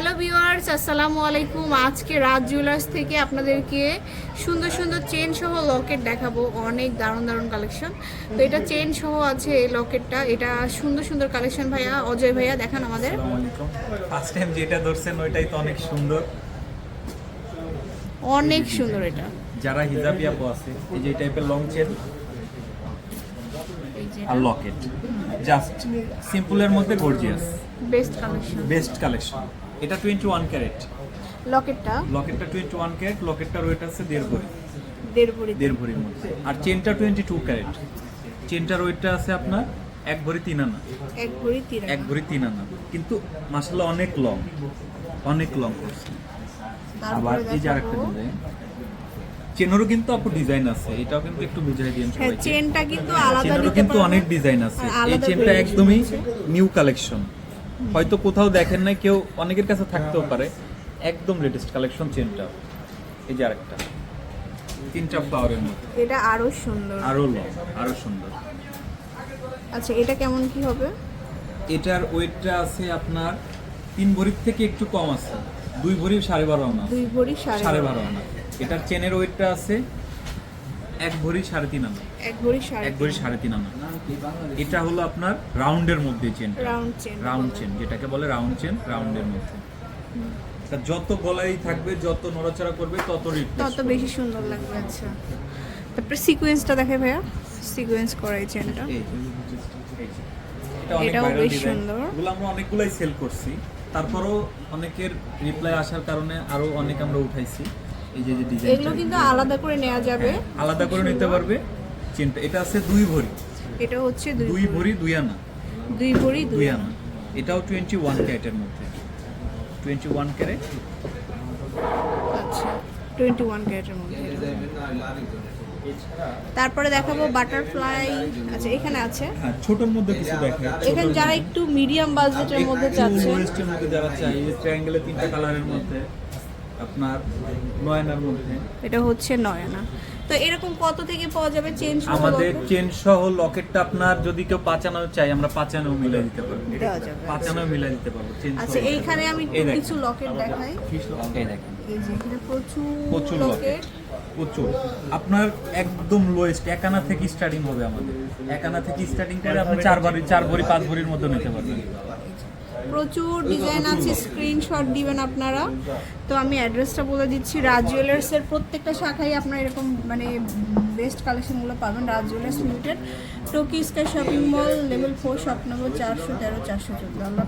Hello viewers আসসালামু আলাইকুম। আজকে রাজ জুয়েলার্স থেকে আপনাদেরকে সুন্দর সুন্দর চেন সহ লকেট দেখাবো। অনেক দারুণ দারুণ কালেকশন তো এটা চেন সহ আছে এই লকেটটা এটা সুন্দর সুন্দর কালেকশন ভাইয়া। অজয় ভাইয়া দেখান আমাদের। ফার্স্ট টাইম যেটা ধরছেন ওইটাই তো অনেক সুন্দর। অনেক সুন্দর এটা। যারা হিজাবি আপু আছে এই যে টাইপের লং চেন আর লকেট জাস্ট সিম্পলের মধ্যে gorgeous best collection best collection এটা টোয়েন্টি ওয়ান ক্যারেট লকেটটা? লকেটটা টোয়েন্টি ওয়ান ক্যারেট লকেটটার ওয়েট আছে দেড় ভরি। দেড় ভরি। দেড় ভরির মধ্যে। আর চেনটা টোয়েন্টি টু ক্যারেট চেনটার ওয়েটটা আছে আপনার এক ভরি তিন আনা। এক ভরি তিন এক ভরি তিন আনা। কিন্তু মাসাল্লাহ অনেক লং অনেক লং করছে আবার এই যে আরেকটা ডিজাইন চেনেরও কিন্তু আপু ডিজাইন আছে। এটাও কিন্তু একটু বুঝাই দিন হ্যাঁ সবাইকে। চেনটা কিন্তু আলাদা কিন্তু অনেক ডিজাইন আছে। এই চেনটা একদমই নিউ কালেকশন হয়তো কোথাও দেখেন নাই কেউ অনেকের কাছে থাকতেও পারে। একদম লেটেস্ট কালেকশন চেনটা এই যে আরেকটা। তিনটা ফ্লাওয়ারের মধ্যে। এটা আরও সুন্দর। আরও লং আরও সুন্দর। আচ্ছা এটা কেমন কি হবে? এটার ওয়েটটা আছে আপনার তিন ভরির থেকে একটু কম আছে। দুই ভরি সাড়ে বারো আনা। দুই ভরি সাড়ে সাড়ে বারো আনা। এটার চেনের ওয়েটটা আছে এক ভরি সাড়ে তিন আনা। এক ভরি সাড়ে এক ভরি সাড়ে তিন আনা। এটা হলো আপনার রাউন্ডের মধ্যে chain round chain round chain যেটাকে বলে রাউন্ড চেন রাউন্ডের মধ্যে। তা যত গলায় থাকবে যত নড়াচড়া করবে তত তত বেশি সুন্দর লাগবে আচ্ছা। তারপরে সিকোয়েন্সটা দেখে ভাইয়া। সিকোয়েন্স করা এই চেনটা এটাও বেশ সুন্দর। এগুলো আমরা অনেকগুলাই সেল করছি। তারপরও অনেকের রিপ্লাই আসার কারণে আরও অনেক আমরা উঠাইছি। এই যে যে ডিজাইন এগুলো কিন্তু আলাদা করে নেওয়া যাবে। আলাদা করে নিতে পারবে। চেনটা এটা আছে দুই ভরি। এটা হচ্ছে দুই ভরি দুই আনা। দুই ভরি দুই আনা। এটাও টোয়েন্টি ওয়ান ক্যারেটের মধ্যে। Twenty one carat. আচ্ছা টোয়েন্টি ওয়ান ক্যারেটের মধ্যে। তারপরে দেখাবো বাটারফ্লাই আচ্ছা এখানে আছে। হ্যাঁ ছোটর মধ্যে কিছু দেখে এখানে যারা একটু মিডিয়াম বাজেটের মধ্যে চাচ্ছে ওয়েস্টের মধ্যে যারা চাই এই ট্রায়াঙ্গেলের তিনটা কালারের মধ্যে আপনার নয়নার মধ্যে। এটা হচ্ছে নয়না তো এরকম কত থেকে পাওয়া যাবে? চেঞ্জ আমাদের চেন সহ লকেটটা আপনার যদি কেউ পাঁচানো চাই আমরা পাঁচানো মিলাই দিতে পারব। দেওয়া যাবে মিলাই দিতে পারব চেন আচ্ছা এইখানে আমি কিছু লকেট দেখাই। এই দেখেন। এই যে এখানে প্রচুর প্রচুর লকেট লকেট প্রচুর। আপনার একদম লোয়েস্ট একানা থেকে স্টার্টিং হবে আমাদের। একানা থেকে স্টার্টিং করে আপনি চার ভরি চার ভরি পাঁচ ভরির মধ্যে নিতে পারবেন। প্রচুর ডিজাইন আছে স্ক্রিনশট দিবেন আপনারা। তো আমি অ্যাড্রেসটা বলে দিচ্ছি রাজ জুয়েলার্সের প্রত্যেকটা শাখায় আপনারা এরকম মানে বেস্ট কালেকশনগুলো পাবেন Raj jewellers limited টোকি sky shopping mall level four shop number চারশো তেরো, চারশো চোদ্দ। আল্লাহ